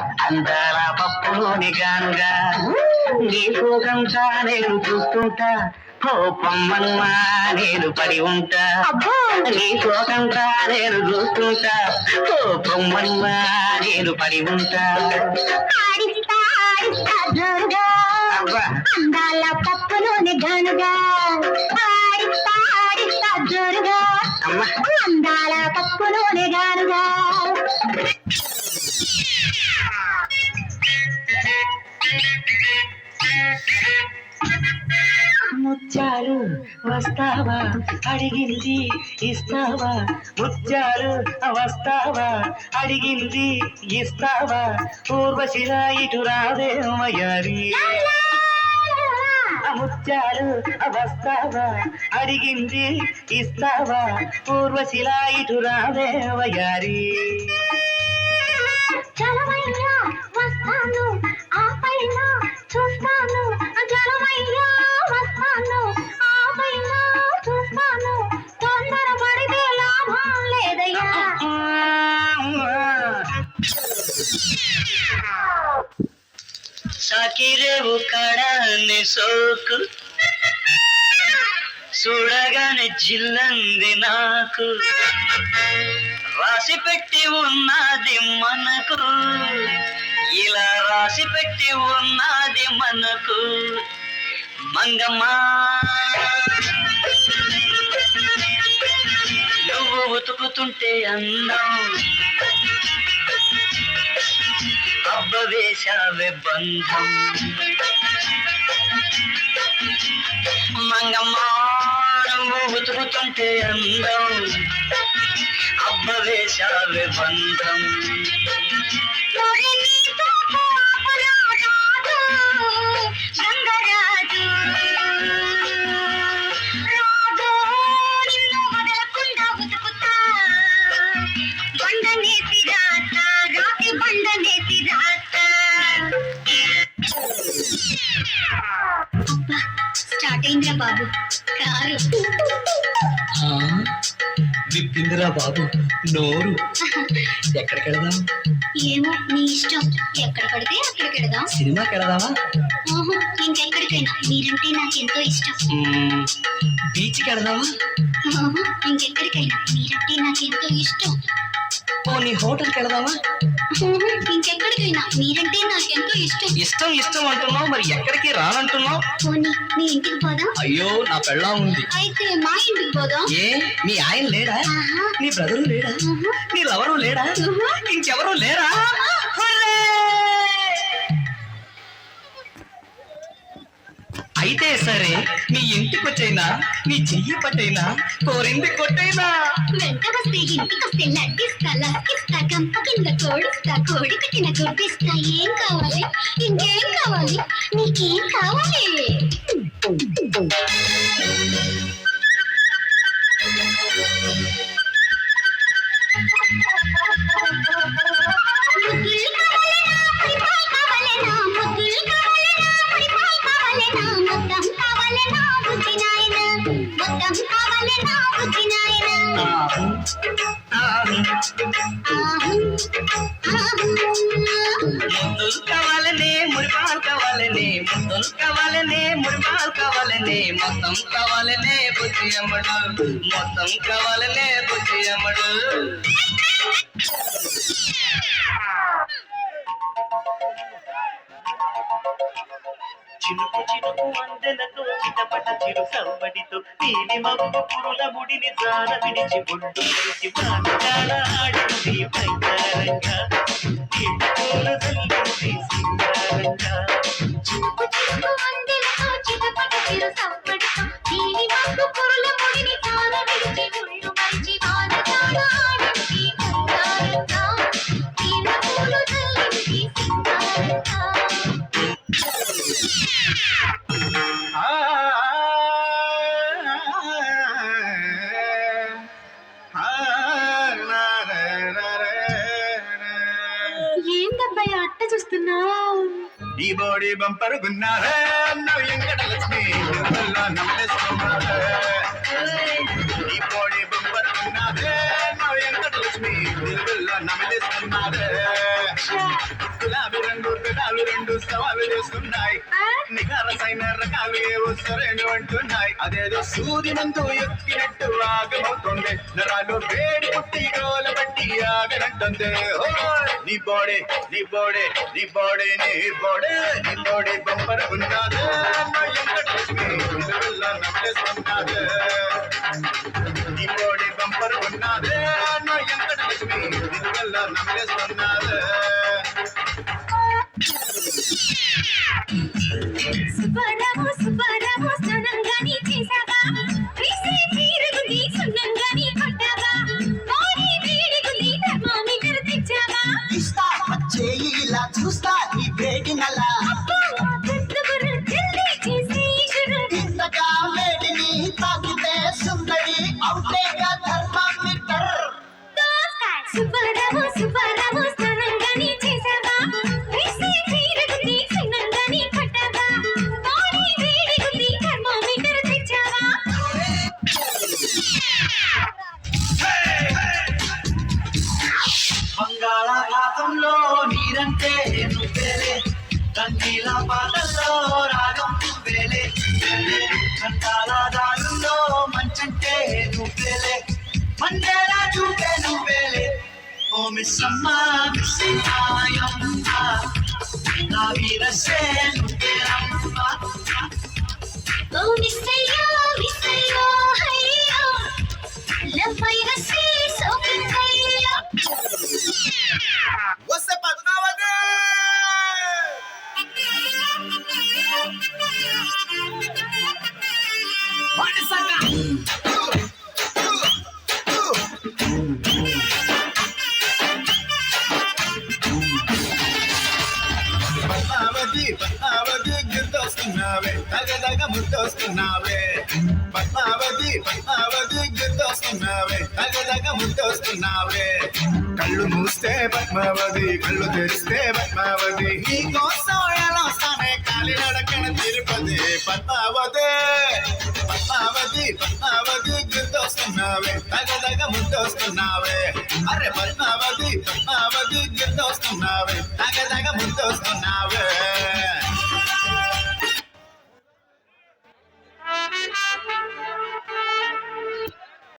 అందాల పప్పులోని గానుగా నీ సోకంతా నేను చూస్తుంటా. ఓ పొమ్మమ్మా నేను పడి ఉంటా. నీ సోకంతా నేను చూస్తుంటా. ఓ పొమ్మమ్మా నేను పడి ఉంటా. అందాల పప్పులోని గానుగా అందాల పప్పులోని గానుగా ముత్యాలు వస్తావా? అడిగింది ఇస్తావా? ముత్యాలు వస్తావా? అడిగింది ఇస్తావా? పూర్వశిలా ఇటు రావే మయారి ముత్యాలు వస్తావా? అడిగింది ఇస్తావా? పూర్వశిలా ఇటు రావే సాకిరేవు కడాన్ని సోకు. చూడగానే జిల్లంది నాకు. రాసి పెట్టి ఉన్నది మనకు. ఇలా రాసి పెట్టి ఉన్నది మనకు. మంగమ్మా. నువ్వు ఉతుకుతుంటే అందం. అబ్బ వేశావే బంధం మంగమ్మా నువ్వు ఉతుకుతుంటే అందం అబ్బ వేశావే బంధం కారు. విప్పిందిరా బాబు నోరు. ఎక్కడికి వెళదాం ఏమో నీ ఇష్టం. ఎక్కడ పడితే అక్కడికి వెడదాం సినిమాకి వెళదామా? ఓహో ఇంకెక్కడికైనా. మీరంటే నాకెంతో ఇష్టం. బీచ్కి వెళదామా? ఓహో ఇంకెక్కడికైనా. మీరంటే నాకెంతో ఇష్టం. పోనీ హోటల్కి వెళదామా? ఇంకెక్కడికైనా? మీరంటే నాకెంతో ఇష్టం. ఇష్టం ఇష్టం అంటున్నావు మరి ఎక్కడికి రానంటున్నావు? పోనీ మీ ఇంటికి పోదాం. అయ్యో నా పెళ్ళా ఉంది. అయితే మా ఇంటికి పోదాం. ఏ మీ ఆయన లేడా? నీ బ్రదరు లేడా? నీ లవరు లేడా. ఇంకెవరు లేరా? అయితే సరే మీ ఇంటికొచ్చైనా మీ చెయ్యి పట్టైనా కోరింది కొట్టైనా. వెంట వస్తే లడ్డిస్తా లక్కిస్తా గంప కోడిస్తా కోడి కట్టిన గుడ్డిస్తా. ఏం కావాలి? ఇంకేం కావాలి? నీకేం కావాలి? కావాలనే మురిపాలు కావాలనే ముద్దులు కావాలనే మురిపాలు కావాలనే మొత్తం కావాలనే బుద్ధి అమ్మడు మొత్తం కావాలనే బుద్ధి అమ్మడు చినుకు చినుకు అందెలతో చిటపట చిరు సవ్వడితో నీలి మబ్బు పురుల ముడిని జార విడిచి గుండు విడిచి వానకాల ఆడింది బంగారంగా. నీటి పూల చల్లింది సింగారంగా. చినుకు చినుకు ఈ బోడి బంపర్ గున్నారే నవ్వు వెంకట లక్ష్మి నువ్వుల్లో నమ్మేసుకున్నారే ఈ బోడి బంపర్ గున్నారే నవ్వు వెంకట లక్ష్మి నువ్వుల్లో నమ్మేసుకున్నారే ద్రాక్ష గులాబీ రంగు పెదాలు రెండు సవాలు చేస్తున్నాయి ఆ? నిఖారసైన ಸೊಸರೆಣು ಅಂಟು ನಾಯಿ ಅದೇದು ಸೂದಿನಂದು ಎತ್ತಿನಟ್ಟು ಆಗ ಮಲ್ಕೊಂಡೆ ನಾನು ಬೇಡಿ ಮುಟ್ಟಿ ಗೋಲ ಬಟ್ಟಿ ಆಗ ನಂಟಂದೆ ನೀ ಬೋಡೆ ನೀ ಬೋಡೆ ನೀ ಬೋಡೆ ನೀ ಬೋಡೆ ನೀ ಬೋಡೆ ಬಂಪರ ಉಂಟಾದ நம்மளே சொன்னாத நீ ಬೋಡೆ ಬಂಪರ್ ಉನ್ನಾದ ಅಣ್ಣ ಎಂತ ಲಕ್ಷ್ಮಿ இதுವೆಲ್ಲ ನಮ್ಮಲೆ சொன்னாದ చేయి ఇలా చూస్తా నీ బ్రేకింగ్ అలా. మండేలా చూపే నువ్వేలే ఓ మిస్సమ్మ మిస్సమ్మాయమ్మ నా వీరసే నువ్వేనమ్మ ఓ మిస్సయ్యో మిస్సయ్యో హయ్యో. లవ్ వైరసే ముద్దొస్తున్నావే పద్మావతి పద్మావతి గుర్తొస్తున్నావే. తగదగ ముద్దొస్తున్నావే కళ్ళు మూస్తే పద్మావతి కళ్ళు తెరిస్తే పద్మావతి. నీకోసం ఎలాస్తానే కాలి నడకన తిరుపతి పద్మావతి. పద్మావతి పద్మావతి గుర్తొస్తున్నావే. తగదగ ముద్దొస్తున్నావే అరే పద్మావతి పద్మావతి గుర్తొస్తున్నావే. తగదగ ముద్దొస్తున్నావే